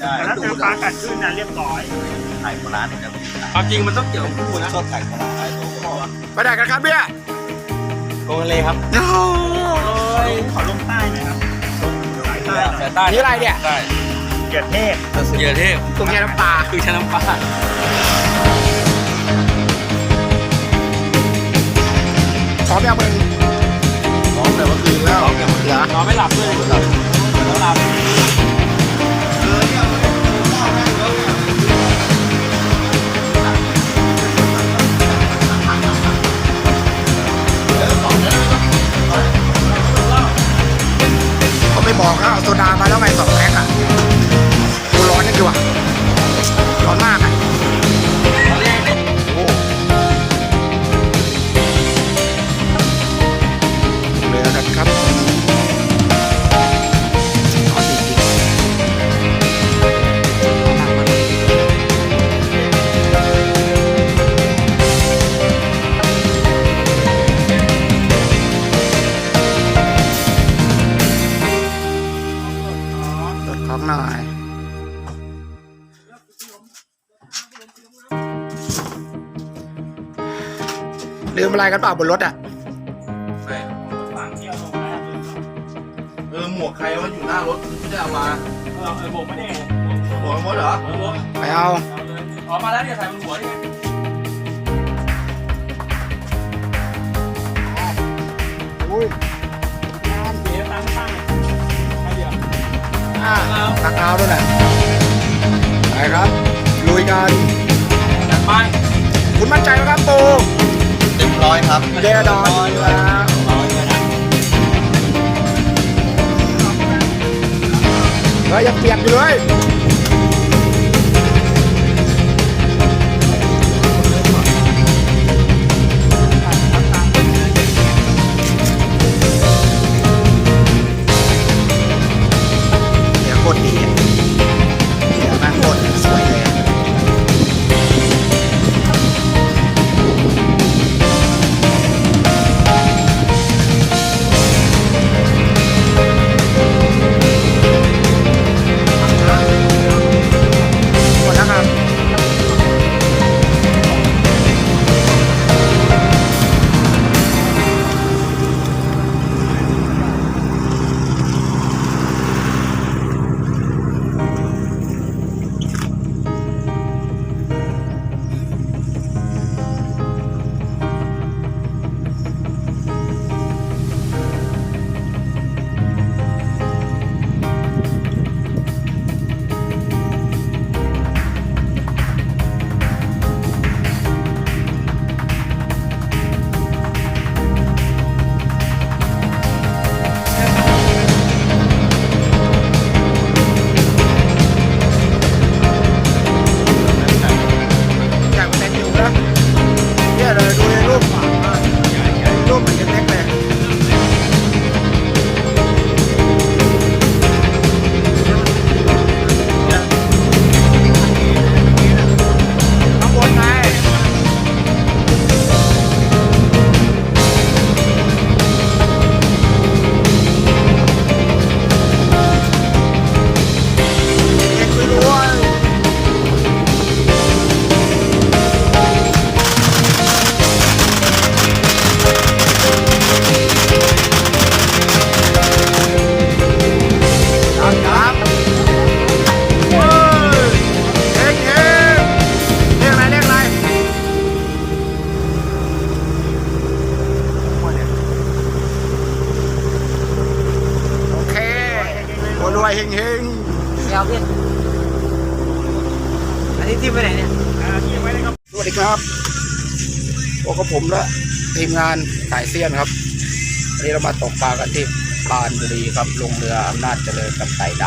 แต่ถ้าเจอปลากัดขึ้นนะเรียบร้อยไข่โบราณเนี่ยความจริงมันต้องเกี่ยวกับคู่นะชอบไข่โบราณไข่ตัวไปไหนกันครับเนี่ยโกเลยครับขอลงใต้หน่อยครับสายใต้หน่อยแต่ใต้นี่อะไรเนี่ยใต้เกียรติเทพเหยื่อเทพตรงแค่น้ำปลาคือชะน้ำปลาพร้อมยังมึงพ ร้อมแล้วเรอนอนไม่หลับด้วยหลับแล้วหลับเขาไม่บอกนะเอาโซดามาแล้วไงสองแพ็คอะดูร้อนนี่ดีกว่า กันเปล่าบนรถอะฝั่งเที่ยวลงนะเออหมวกใครว่าอยู่หน้ารถไม่ได้เอามาเออเออผมไม่ได้หมวกมดเหรอไปเอาเอาเลยอกมาแล้วเนี่ยใส่บนหัวนี่อุ้ยเดี๋ยตั้งตั้งใครเดี๋ยวอ่าตักเอาด้วยแหละไปครับลุยกันไปคุณมั่นใจไหมครับปูเต็ม ร้อยครับเดดอนอยู่แล้วเฮ้ยยังเปียกอยู่เลยเดี๋ยวโคตรดี ทีมงานสายเซียนครับวันนี้เรามาตกปลากันที่ปานบุรีครับลงเรืออำนาจเจริญกับไต่ด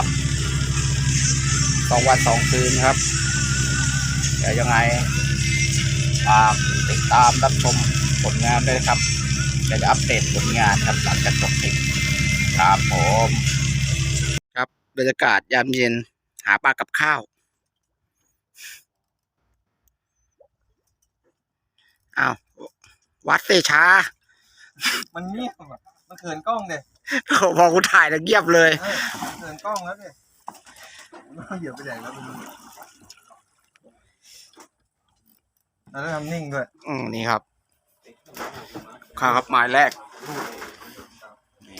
ำสองวันสองคืนครับเดี๋ยวยังไงฝากติดตามรับชมผลงานด้วยครับเดี๋ยวจะอัปเดตผลงานครับหลังจากจบทริปครับผม ครับบรรยากาศยามเย็นหาปลากับข้าว อ้า ววัดเสชามันเงียบอะมันเขินกล้องเลยพอกูถ่ายแล้วเงียบเลยเออเขินกล้องแล้วเนี่ยมันเหยียบไปไหนแล้วมันแล้วทำนิ่งด้วย อืมนี่ครับข้าครับหมายแรกนี่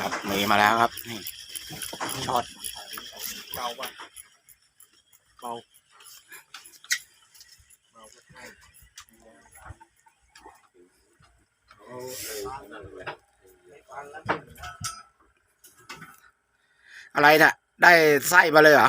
ครับมีมาแล้วครับ นี่ช็อต เบาป่เบาอะไรน่ะ ได้ไส้มาเลยเหรอ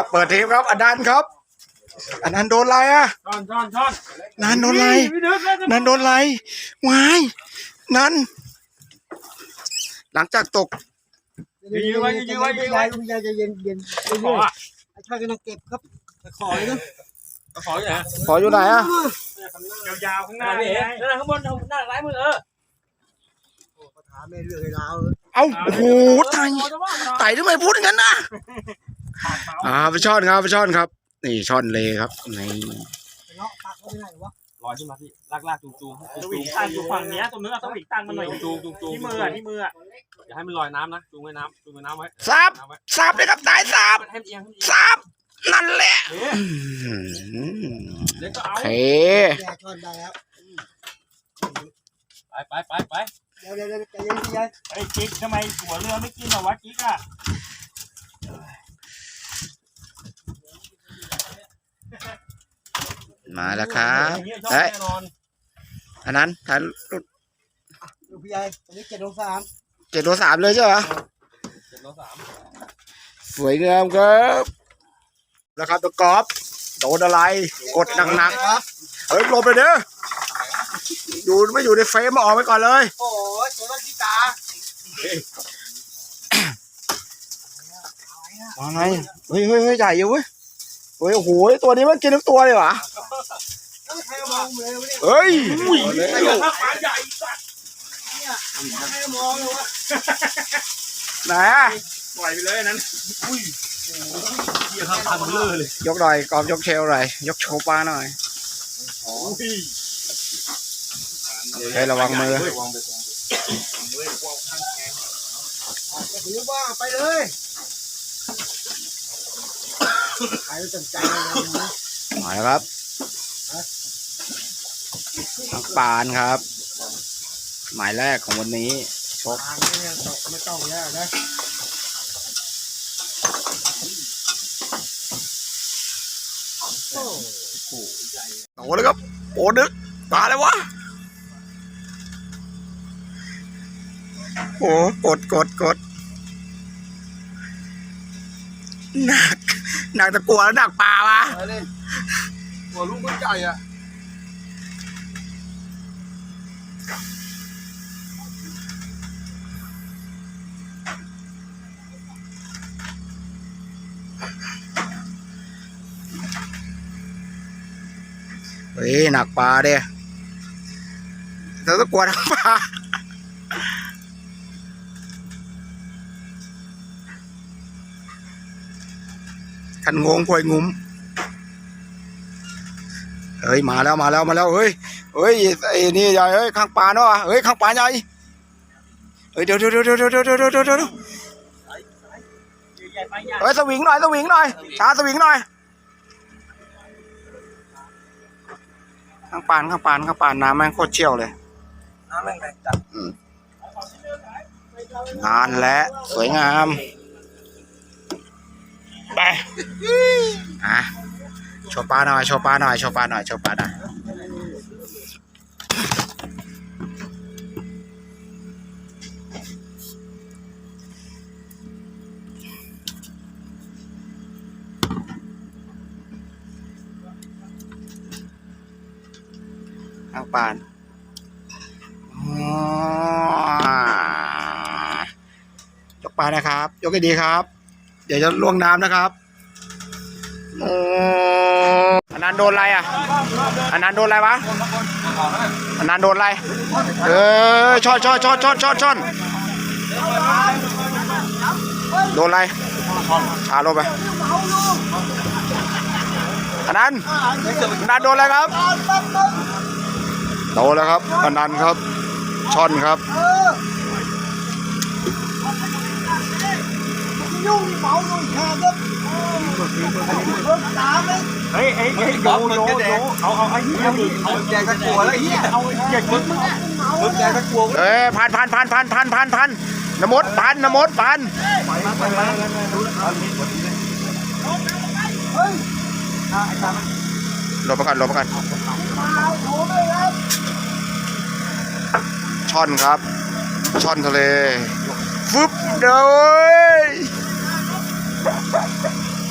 ครับ เปิดทีมครับอนันต์ครับอนันต์โดนอะไรอะช้อนช้อนช้อนนันต์โดนอะไรพี่ดึกแล้วนันโดนไรวายนันหลังจากตกยื้อไว้ยื้อไว้ยื้อไว้คุณยายจะเย็นเย็นขออะช่วยกันเก็บครับขอเลยนะขออยู่ไหนขออยู่ไหนอะยาวๆข้างหหน้าน้านี่พี่ไงเอ๋นั่นข้างบนหน้าซ้ายมือเออถามไม่เรื่องให้เราเอ้าโอ้โหไต่ไต่ทำไมพูดอย่างนั้นนะ อ่าไปช่อนครับไปช่อนครับ นี่ช่อนเลยครับนี่เนาะตักเขาไม่ได้วะลอยขึ้นมาพี่ลากลากจูงจูงสวิงตั้งอยู่ฝั่งเนี้ยตรงนู้นต้องสวิงตั้งมันหน่อยจูงจูงจูงที่มืออะที่มืออะอย่าให้มันลอยน้ำนะจูงไว้น้ำจูงไว้น้ำไว้ซับน้ำไว้ซับเลยครับตายซับให้มันเอียงให้มันเอียงซับนั่นแหละเอ๊ะอืมเล็กก็โอเอาเคแย่ชอนได้แล้วไปไปไปไปเดี๋ยวเดี๋ยวเดี๋ยวใจเย็นคุณยายไอ้จิ๊กทำไมหัวเรือไม่กินเหรอวะจิ๊กอะ มาแล้วครับอย่างเงี้ยชอบเฮ้ยแน่นอนอันนั้นถ่ายดูพี่ยายตอนนี้เจ็ดองศาเจ็ดตัวสามเลยใช่ไหมเจ็ดโลสามสวยงามครับแล้วครับตัวกอล์ฟโดนอะไร กดหนักครับๆเฮ้ยหลบไปเด้ออยู่ไม่อยู่ในเฟรมมาออกไปก่อนเลย โอ้ยตัวนั้นที่ตาว่าไงเฮ้ยเฮ้ยเฮ้ยใหญ่อยู่เว้ยเฮ้ยโอ้โหตัวนี้มันกินทั้งตัวเลยเหรอแล้วใครมองเลยวะ เนี่ยเฮ้ยใครมองเลยวะไหนอะปล่อยไปเลยอันนั้นอุ้ยเหี้ยครับทำเบลอเลยยกหน่อยกอบยกเชลหน่อยยกโชว์ปลาหน่อยอุ้ยเฮ้ยระวังมือถือว่าไปเลยใครสนใจเลยนะมาแล้วครับ ทางปานครับ หมายแรกของวันนี้ชกทางเนี่ยตกไม่ต้องแล้วนะโอ้เลยครับโอ้ดึกปลาเลยวะโอ้กดกดกดหนักหนักตะกัวแล้วหนักปลาวะไปเลย หัวลูกมันใหญ่อะเฮ้ยหนักปลาเด้เราต้องกลัวหนักปลาคันงงควยงุ้ม เฮ้ยมาแล้วมาแล้วมาแล้วเฮ้ยเฮ้ยไอ้นี่ใหญ่เฮ้ยข้างปลาเนาะเฮ้ยข้างปลาใหญ่เฮ้ยเดี๋ยวเดี๋ยวเดี๋ยวเดี๋ยวเดี๋ยวเดี๋ยวเดี๋ยวเดี๋ยวเดี๋ยวใหญ่ไปใหญ่เฮ้ยสวิงหน่อยสวิงหน่อยช้าสวิงหน่อยข้างปานข้างปานข้างปานน้ำแม่งโคตรเชี่ยวเลยน้ำแม่งแรงจัดงานและสวยงามไปอะ โชว์ปลาหน่อยโชว์ปลาหน่อยโชว์ปลาหน่อยโชว์ปลาหน่อยเอาปานยกปลานะครับ ยกให้ดีครับ เดี๋ยวจะล่วงน้ำนะครับ นนั้นโดนอะไรอะ อันนั้นโดนอะไรวะ อันนั้นโดนอะไร เออชอนช่อนช่อนช่อนช่อนช่อนโดนอะไรอาลงไปอันนั้นอันนั้นโดนอะไรครับโตแล้วครับ อันนั้นครับชอนครับยุ่งเมายุ่งแค่เด็กรถตาม เลยเฮ้ยเฮ้ยเฮ้ยโยโยโยเอาเอาไอ้เหี้ยเอาแกก็กลัวแล้วไอ้เหี้ยเอาเหี้ยมึงมึงแกก็กลัวเอ้ยพันพันพันพันพันพันพันนมดพันนมดพันหลบมากันหลบมากันช่อนครับ ช่อนทะเลฟึบเด้ย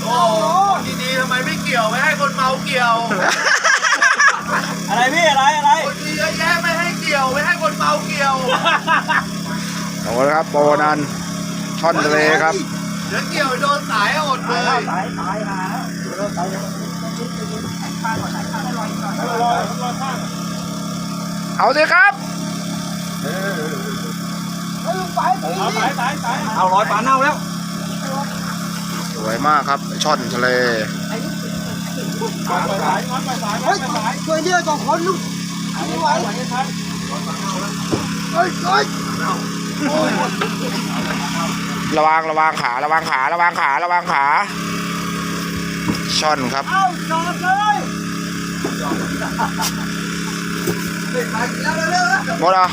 โอ้โหดีๆทำไมไม่เกี่ยว ไม่ให้คนเมาเกี่ยว อะไรพี่อะไรอะไรคนดีเยอะแยะไม่ให้เกี่ยว ไม่ให้คนเมาเกี่ยวเอาละครับโปรนันช่อนทะเลครับเดี๋ยวเกี่ยวโดนสายอดเลยตายตายหาเอาสิครับเอาสายสายสายเอาร้อยปลาเน่าแล้ว สวยมากครับช่อนทะเลสายสายสายสายเฮ้ยช่วยเรียกสองคนลูกไม่ไหวเฮ้ยเฮ้ยระวังระวังขาระวังขาระวังขาระวังขาช่อนครับเอ้าจอดเลยหมดเหรอ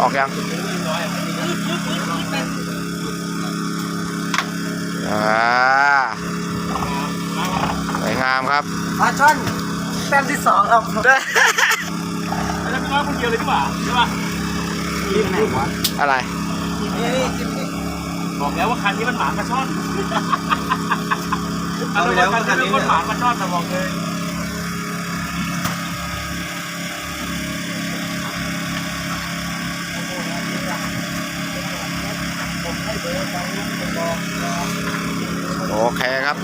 ออกยัง อ่าสวยงามครับปลาช่อนแต้มที่สองครับแล้วพี่น้อยคนเดียวเลยดีกว่าใช่ป่ะอะไรนี่นี่จิ้มนี่บอกแล้วว่าคันนี้มันหมากระช่อนเอาไปแล้วว่าคันนี้มันหมากระช่อนแต่บอกเลย โอเคครับ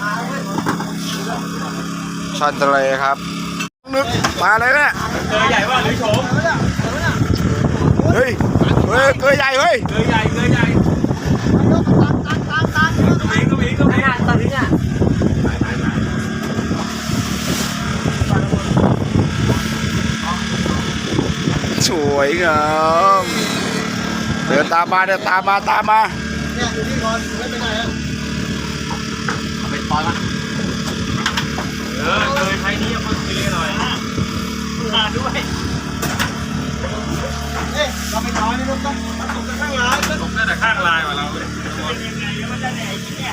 ช่อนทะเลครับนึกมาเลยเนี่ยเกยใหญ่ว่าหรือโฉมเฮ้ยเฮ้ยเกยใหญ่เฮ้ยเกยใหญ่เกยใหญ่ก็มีก็มีก็มีตอนนี้เนี่ยสวยงามเดินตามมาเดินตามมาตามมา เนี่ยอยู่ที่นอนไม่ไปไหนอะเอาไป็นปอนละเออเกยไทยนี้มันเกยหน่อยมาด้วย เอ้ยเราไปนอนนี่ลูกต้องตกกันข้างลังผมได้แต่ข้างลายมาแล้วเลยยังไงมันจะไหนเนี่ย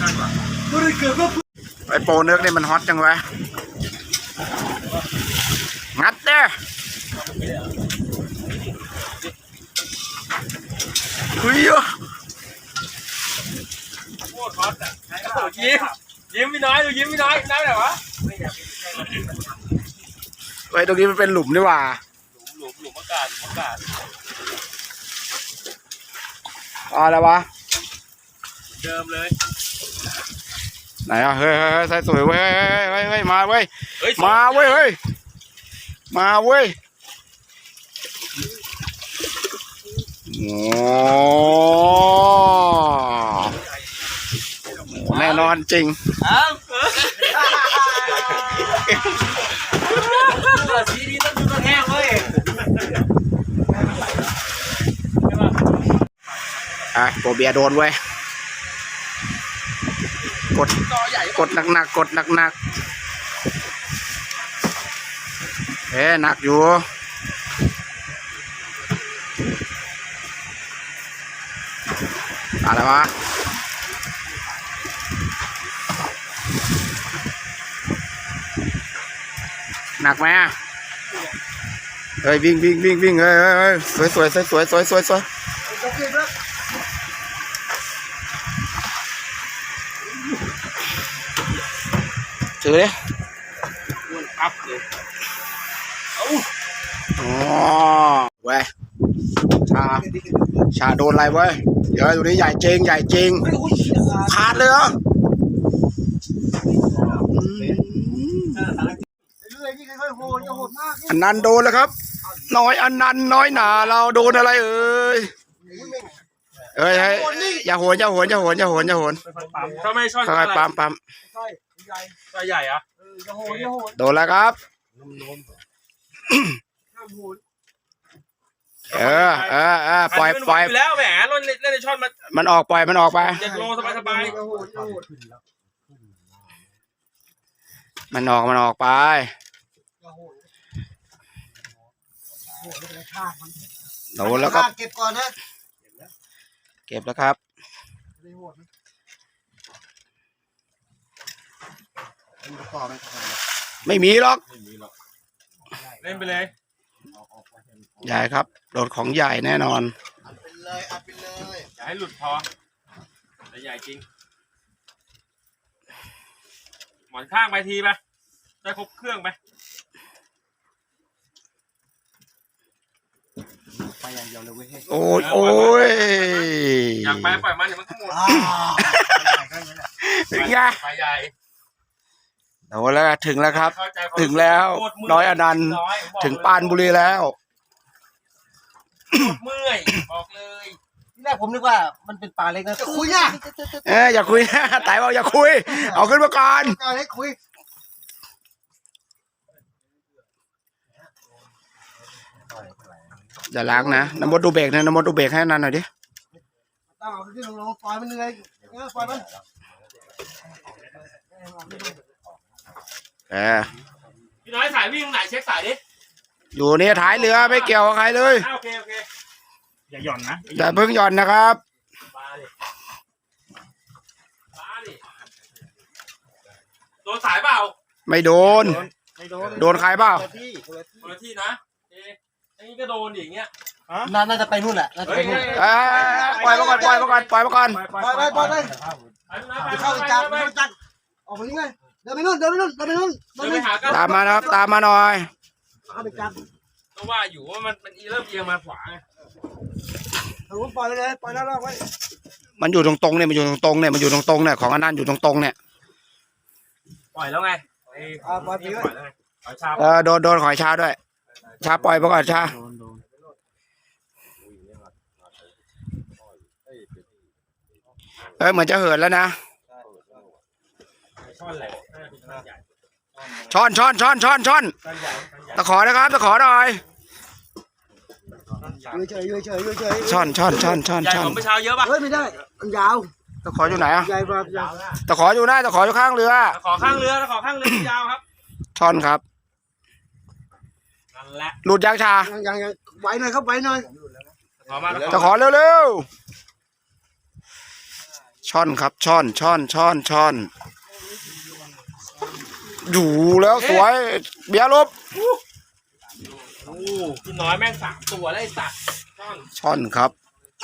ข้างหลังบริเกิดก็ไอโปเนื้อนี่มันฮอตจังวะ งัดเด้อ เฮ้ยอะโคตรฮอตอะยิ้มยิ้มพี่น้อยดูยิ้มพี่น้อยได้แบบวะไอ้ตรงนี้มันเป็นหลุมนี่หว่าหลุมหลุมอากาศอากาศเอะไรวะเดิมเลย ไหนอะเฮ้ยเฮ้ยเฮ้ยใส่สวยเว้ยเฮ้ยเฮ้ยเฮ้ยมาเว้ยเฮ้ยมาเว้ยเฮ้ยมาเว้ย โอ้แน่นอนจริงอ้าวตัวสีดีต้องดูตัวแห้งเว้ยอะโกเบียโดนเว้ย กด กดหนักๆ กดหนักๆ เอ๊หนักอยู่าแล้วะหนักไหมเฮ้ยวิ่งวิ่งวิ่งวิ่งเฮ้ยเฮ้ยสวยสวยสวยสวยสวยสวยสวยถือเลยอัพเลยอ๋อเว้ยชา ชาโดนอะไรเว้ย เดี๋ยวตัวนี้ใหญ่จริงใหญ่จริงขาดเลยเหรออืมเรื่อยๆนี่ค่อยๆโหดอย่าโหดมากนี่อันนันต์โดนแล้วครับ น้อยอันนันต์น้อยหนาเราโดนอะไรเอ่ยเอ้ยเฮ้ยอย่าโหนอย่าโหนอย่าโหนอย่าโหนอย่าโหนถ้าไม่ช่อนค่อยๆปั๊มปั๊มใช่ใหญ่ปลาใหญ่อะเอออย่าโหดอย่าโหดโดนแล้วครับห้ามโหด เออเออเออปล่อยปล่อยอยู่แล้วแหมเล่นเล่นในช่อนมามันออกปล่อยมันออกไป เจ็ดโลสบายสบายอย่าโหดอย่าโหดมันออกมันออกไปอย่าโหดโหดแล้วกระชากมันโดนแล้วก็เก็บก่อนนะเก็บแล้วครับไม่โหดนะไม่มีหรอก เล่นไปเลย ใหญ่ครับ โดนของใหญ่แน่นอนเป็นเลยอัดไปเลยอย่าให้หลุดพอแต่ใหญ่จริง หมอนข้างไปทีไปได้ครบเครื่องไปโอ้ยโอ้ยอยากไปปล่อยมันเดี๋ยวมันก็หมดอ่าถึงไงปลาใหญ่โดนแล้วถึงแล้วครับ เข้าใจความถึงแล้วโคตรเมื่น้อยอนันต์ น้อยผมบอกถึงปรานบุรีแล้วโคตร เมื่อยบอกเลยที่แรกผมนึกว่ามันเป็นปลาเล็กนะจะคุยอะเอ้ยอย่าคุยนะไต่บอกอย่าคุย เอาขึ้นมาก่อนก่อนให้คุยอย่าล้างนะน้ำมดดูเบรกนะน้ำมดดูเบรกให้นันหน่อยดิตั้งเอาขึ้นลงๆปล่อยมันเหนื่อยเออปล่อยมันเออพี่น้อยสายวิ่งตรงไหนเช็คสายดิ อยู่นี่ท้ายเรือไม่เกี่ยวกับใครเลยอะโอเคโอเคอย่าหย่อนนะอย่าเพิ่งหย่อนนะครับ ปลาดิปลาดิโดนสายเปล่าไม่โดน ไม่โดนโดนใครเปล่าที่คนละที่นะเอ๊ะอันนี้ก็โดนดิอย่างเงี้ยน่าจะไปนู่นแหละน่าจะเฮ้ไปยนู่น เอ้ยปล่อยมาก่อนปล่อยมาก่อนปล่อยมาก่อนปล่อยไปปล่อยไป ไปดูนะไปไปเข้าเข้าไปไปจับไปไปจับออกไปนี่ไงเดินไปนู่นเดินไปนู่นเดินไปนู่นเดิเดินนไปไปหากันตามมานะครับตามมาหน่อย เข้าไปจับก็ว่าอยู่ว่ามันมันเริ่มเอียงมาขวาไงเอาปล่อยไปเลยปล่อยแล้วรอบไว้มันอยู่ตรงๆเนี่ยมันอยู่ตรงๆเนี่ยมันอยู่ตรงๆเนี่ยของอันนั้นอยู่ตรงๆเนี่ยปล่อยแล้วไงไอ้อ่าปล่อยไปนี่เลยปล่อยแล้วไงปล่อยชาเออโดนโดนขอยชาด้วย ชาปล่อยมาก่อนชาเอ้ยเหมือนจะเหินแล้วนะ ช่อนแหละน่าจะเป็นช่อนใหญ่ ช้อนช้อนช้อนช้อนช้อนช่อนใหญ่ช่อนใหญ่ตะขอนะครับตะขอหน่อยยืนเฉยยืนเฉยยืนเฉยช้อนช้อนช้อนช้อนใหญ่ช้อกนว่าเมื่อเช้าเยอะป่ะเฮ้ยไม่ได้มันยาวตะขออยู่ไหนอะใหญ่กว่าใหญ่ตะขออยู่หน้าตะขออยู่ข้างเรือขอข้างเรือขอข้างเรือยาวครับช้อนครับนั่นแหละหลุดยังชายังยังยังไว้หน่อยครับไว้หน่อยขอมาตะขอเร็วๆช้อนครับช้อนช้อนช้อนช้อน อยู่แล้วสวย เบียร์ลบโอ้พี่น้อยแม่งสามตัวแล้วไอ้สัตว์ช่อนช้อนครับ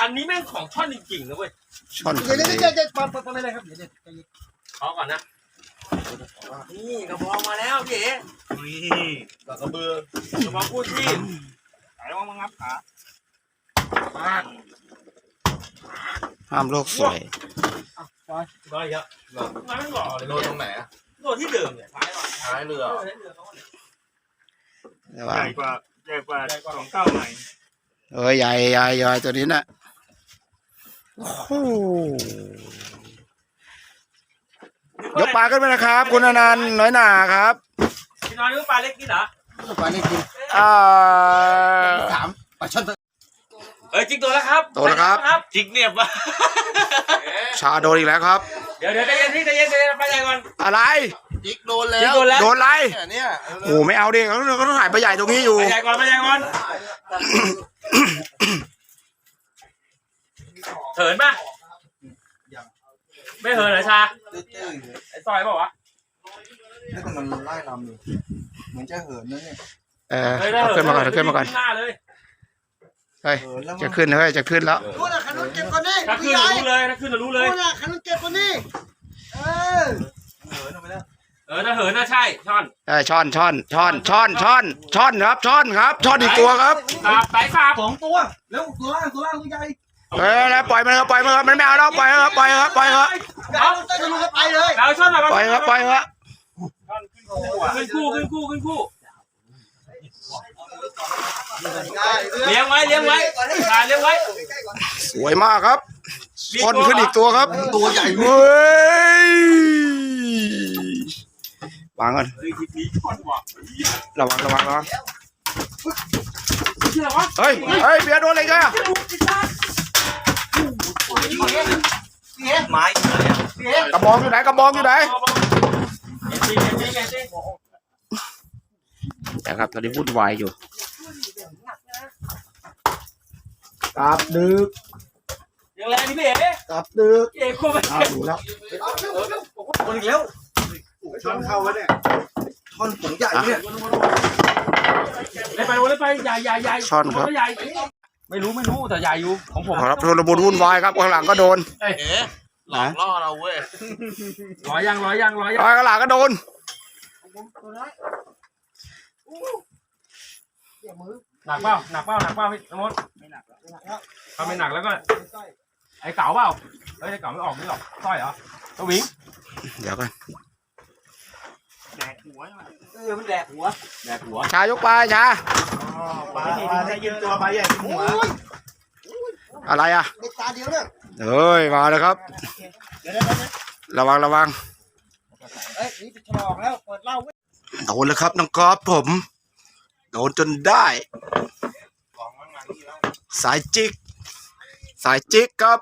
อันนี้แม่งของช่อนจริงๆนะเว้ยช้อนเดี๋ยวเดี๋ยวเดี๋ยวเดี๋ยวปล่อยปล่อยไปเลยครับเดี๋ยวเดี๋ยวใจเย็นขอก่อนนะนี่กระบองมาแล้วพี่เอ๋นี่กระเบือกระบองพูดที่สายว่างมางับขาปากห้ามโลกสวยได้เยอะมันไม่หล่อเลยโดนตรงไหนอะ โดนที่เดิมเนี่ยท้ายหรอท้ายเรือแต่ว่าใหญ่กว่าใหญ่กว่าของเก้าใหม่เออใหญ่ใหญ่ใหญ่ตัวนี้นะโอ้โหยกปลาขึ้นมานะครับ คุณอนันต์น้อยหนาครับพี่น้อยรู้ปลาเล็กนี่เหรอปล่อยเล็กกินอ่า ถามปล่อยช่อนเอ้ยจิกตัวแล้วครับตัวแล้วครับครับจิกเนียบวะชาโดนอีกแล้วครับ เดี๋ยวเดี๋ยวใจเย็นพี่ใจเย็นใจเย็นไปใหญ่ก่อนอะไรจิกโดนแล้จิกวตัวแล้วโดนอะไรเนี่ยโอ้ไม่เอาดิเขาเขาต้องถ่ายปลาใหญ่ตรงนี้อยู่ไปใหญ่ก่อนไปใหญ่ก่อนเหินป่ะไม่เหินเหรอชาตื้อๆอยู่ไอ้ซอยเปล่าวะนี่แต่มันไล่ลำอยู่เหมือนจะเหินนะเนี่ยเออเฮ้ยถ้าเอาเหิขึ้นมาก่อนเอาขึ้นมาก่อนหน้าเลย เฮ้ยเหินแล้วจะขึ้นเฮ้ยจะขึ้นแล้วนู่นน่ะขันนู้นเก็บก่อนนี่ถ้าขึ้นใหญ่น่ะรู้เลยถ้าขึ้นน่ะรู้เลยนู่นน่ะขันนู้นเก็บก่อนนี่เออเออถ้าเหินน่าใช่ช่อนได้ช่อนช่อนช่อนช่อนช่อนช่อนครับช่อนครับช่อนอีกตัวครับสาบสายสาบสองตัวแล้วตัวล่างตัวล่างตัวใหญ่เออแล้วปล่อยมันครับปล่อยมันครับมันไม่เอาแล้วปล่อยครับปล่อยครับปล่อยครับเอาจะลุกไปเลยแล้วช่อนอะไรปล่อยครับปล่อยครับขึ้นคู่ขึ้นคู่ขึ้นคู่ได้ เลี้ยงไว้เลี้ยงไว้ชาเลี้ยงไว้สวยมากครับช่อนขึ้นอีกตัวครับ ตัวใหญ่เฮ้ยวางก่อนเฮ้ยทีนี้ช่อนว่ะระวังระวังระวังชื่ออะไรวะเฮ้ยเฮ้ยเบียร์โดนอะไรกันอะไม้กระบองอยู่ไหนกระบองอยู่ไหนเอ็ นซีเอ็นซีเอ็นซีแต่ครับ ตอนนี้วุ่นวายอยู่กลับดึกยังแรงนี่พี่เอ๋กลับดึกพี่เอ๋โคตรเอาอยู่แล้วคนอีกแล้วช้อนเข้าวะเนี่ยช้อนผงใหญ่เนี่ยเลยไปเลยไปใหญ่ใหญ่ใหญ่ช่อนครับใหญ่ไม่รู้ไม่รู้แต่ใหญ่อยู่ของผมขอรับโทรบุญวุ่นวายครับข้างหลังก็โดนเอ๊ะหลอกล่อเราเว้ยร้อยยังร้อยยังร้อยยังข้างหลังก็โดน หนักเปล่าหนักเปล่าหนักเปล่าพี่น้ำมดไม่หนักแล้วถ้าไม่หนักแล้วก็ไอ้เก๋าเปล่าเฮ้ยไอ้เก๋าไม่ออกไม่หรอกสร้อยเหรอตัววิงเดี๋ยวกันเออมันแดกหัวแดกหัวชายกไปชาปลาปลาได้ยินตัวปลาใหญ่หัวอะไรอะในตาเดียวเนี่ยเอ้ยมาแล้วครับระวังระวัง เอ้ยนี่จะฉลองแล้วเปิดเหล้า โดนแล้วครับน้องกอล์ฟผม โดนจนได้ สายจิก สายจิกครับ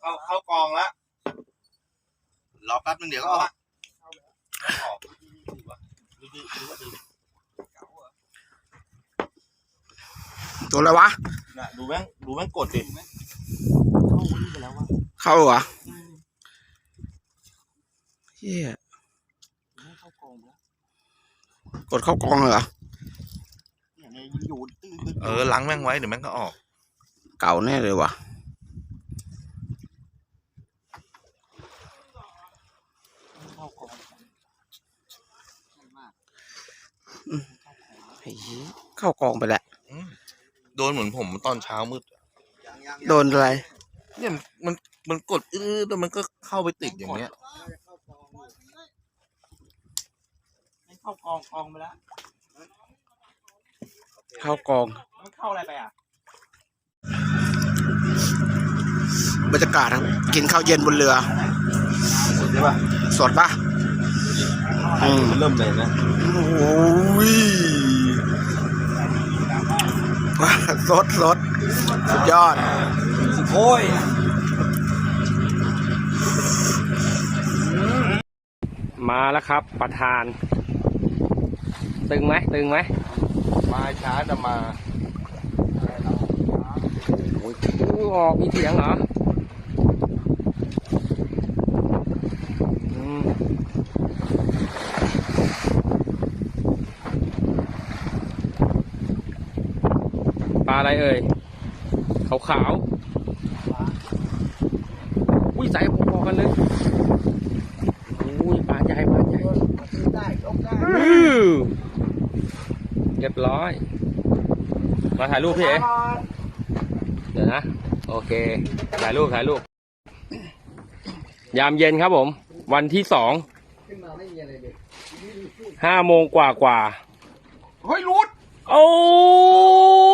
เข้าเข้ากองแล้วรอแป๊บนึงเดี๋ยวก็ออกตัวอะไรวะน่ะดูแม่งดูแม่งกดดิเข้าเหรอ เฮียกดเข้ากองเลยเหรอเออล้างแม่งไว้เดี๋ยวแม่งก็ออก เก่าแน่เลยวะอืมไอ้เหี้ยเข้ากองไปแล้วโดนเหมือนผมตอนเช้ามืดโดนอะไรเนี่ยมันมันกดอื้อแล้วมันก็เข้าไปติดอย่างเงี้ย เข้ากองกองไปแล้วเข้ากองมันเข้าอะไรไปอะบรรยากาศครับกินข้าวเย็นบนเรือ ใช่ป่ะสดปะอืมเริ่มเลยนะโอ้ยสดสดสุดยอดโอ้ยมาแล้วครับประธาน ตึงไหมตึงไหมมาช้าจะมาโอ้ยออกมีเสียงเหรออืมปลาอะไรเอ่ยขาวขาวๆอุ้ยใส่พอๆกันเลยอุ้ยปลาใหญ่ปลาใหญ่ ได้ยกได้ อื้อเรียบร้อย มาถ่ายรูปพี่เอ๋เดี๋ยวนะ โอเค ถ่ายรูปถ่ายรูป ยามเย็นครับผม วันที่สองห้าโมงกว่ากว่าเฮ้ยรุดโอ้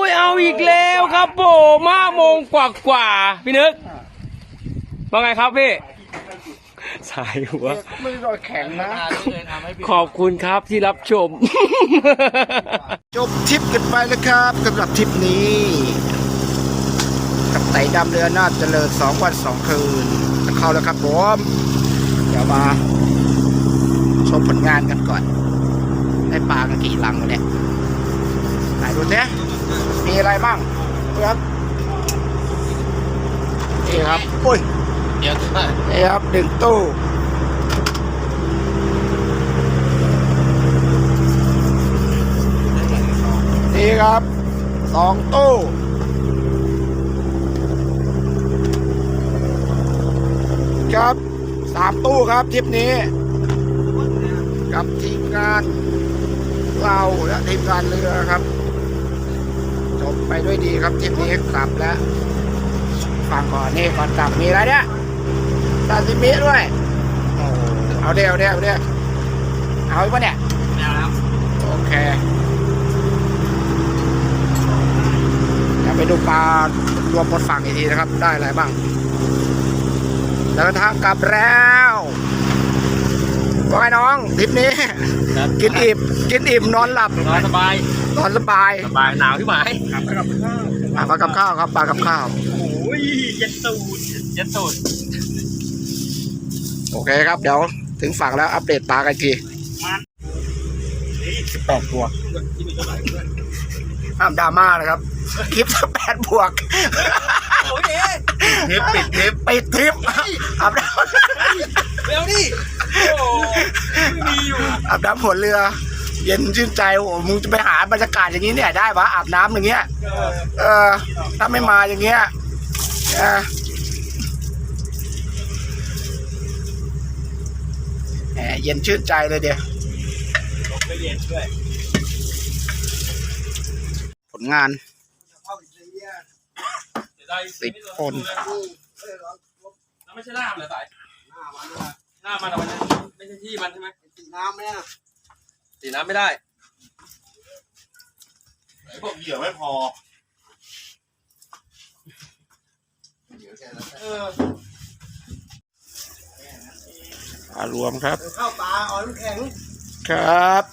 ยเอาอีกแล้วครับผมห้าโมงกว่ากว่าพี่นึกว่าไงครับพี่ สายหัว ไม่รอยแข็งนะ ขอบคุณครับที่รับชม จบทริปกันไปแล้วครับสำหรับทริปนี้ กับไต่ดำเรือนาดเจริญสองวันสองคืนจะเข้าแล้วครับผมเดี๋ยวมาชมผลงานกันก่อน ได้ปลากันกี่ลังวะเนี่ยไหนดูเนี้มีอะไรบ้างครับนี่ครับโอ้ย เดี๋ยวได้นี่ครับหนึ่งตู้นี่ครับสองตู้ครับสามตู้ครับทริปนี้ กับทีมงานเราและทีมงานเรือครับ จบไปด้วยดีครับทริปนี้กลับแล้วฟังก่อนนี่ก่อนกลับมีอะไรเนี่ย ซาซิมิด้วยโอ้เอาเดียวเดียวเดียวเอาอีกปะเนี่ยแนวแล้วโอเคเดี๋ยวไปดูปลารวมหมดฝั่งอีกทีนะครับ ได้อะไรบ้างเดินทางกลับแล้วว่าไงน้องทริปนี้ครับกินอิ่มกินอิ่มนอนหลับ นอนสบาย นอนสบายสบายหนาวที่หมายอะปลากับข้าวครับปลากับข้าว โอ้ยเย็นตูดเย็นตูด โอเคครับ เดี๋ยวถึงฝั่งแล้วอัปเดตปลากันอีกทีสิบแปดบวกห้ามดราม่านะครับ คลิปสิบแปดบวกทริปปิดทริปปิดทริปอาบน้เร็วดิโอ้ไม่มีอยู่ำอาบน้ำหัวเรือ เย็นชื่นใจโอ้โหมึงจะไปหาบรรยากาศอย่างนี้เนี่ยได้ปะอาบน้ำอย่างเงี้ยเออถ้าไม่มาอย่างเงี้ยเออ แหมเย็นชื่นใจเลยเดียวไม่เย็นด้วยผลงานสิบคนแล้วไม่ใช่ล่ามเหรอสายหน้ามันหน้ามันแต่มันไม่ใช่ที่มันใช่ไหมสีน้ำไหมอะสีน้ำไม่ได้พวกเหยื่อไม่พอเอออารวมครับ ข้าวปลาอ่อนน้ำแข็งครับ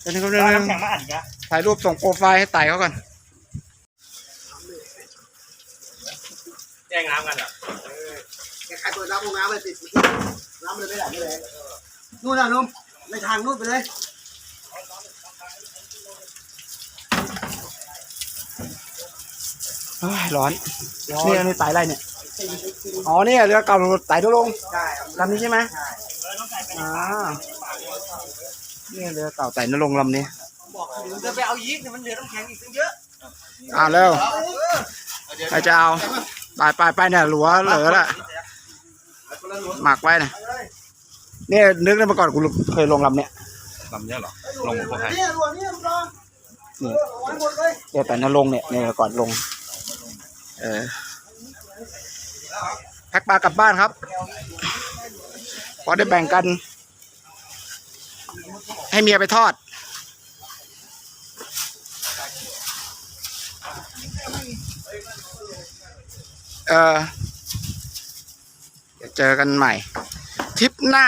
เดี๋ยวนี้ครับเรื่องแข็งมาอัดกันถ่ายรูปส่งโปรไฟล์ให้ไต่เขาก่อน แย่งน้ำกันเหรอใครเปิดน้ำลงน้ำเลยติดน้ำเลยไม่ไหลไม่แรงนู่นน่ะนุ่มในทางนู่นไปเลยเฮ้ยร้อนนี่นี่ไต่ไรเนี่ย อ๋อเนี่ยเรือเก่าไต่ทุลงใช่ลำนี้ใช่ไหมอ่านี่เรือเก่าไต่นรงค์ลำนี้บอกเดี๋ยวจะไปเอายีสต์เนี่ยมันเหลือน้ำแข็งอีกตั้งเยอะอ่าเร็วใครจะเอาไปไปไปเนี่ยหลัวเหลือละหมักไว้นะเนี่ยนึกได้มาก่อนกูเคยลงลำเนี้ยลำเนี้ยเหรอลงพวกใครเนี่ยรัวเนี่ยรอเนี่ยเอาไว้หมดเลยเดี๋ยวแต่นรงค์เนี่ยเนี่ยก่อนลง เออ แพ็คปลากลับบ้านครับ พอได้แบ่งกัน ให้เมียไปทอด เออเดี๋ยวเจอกันใหม่ ทริปหน้า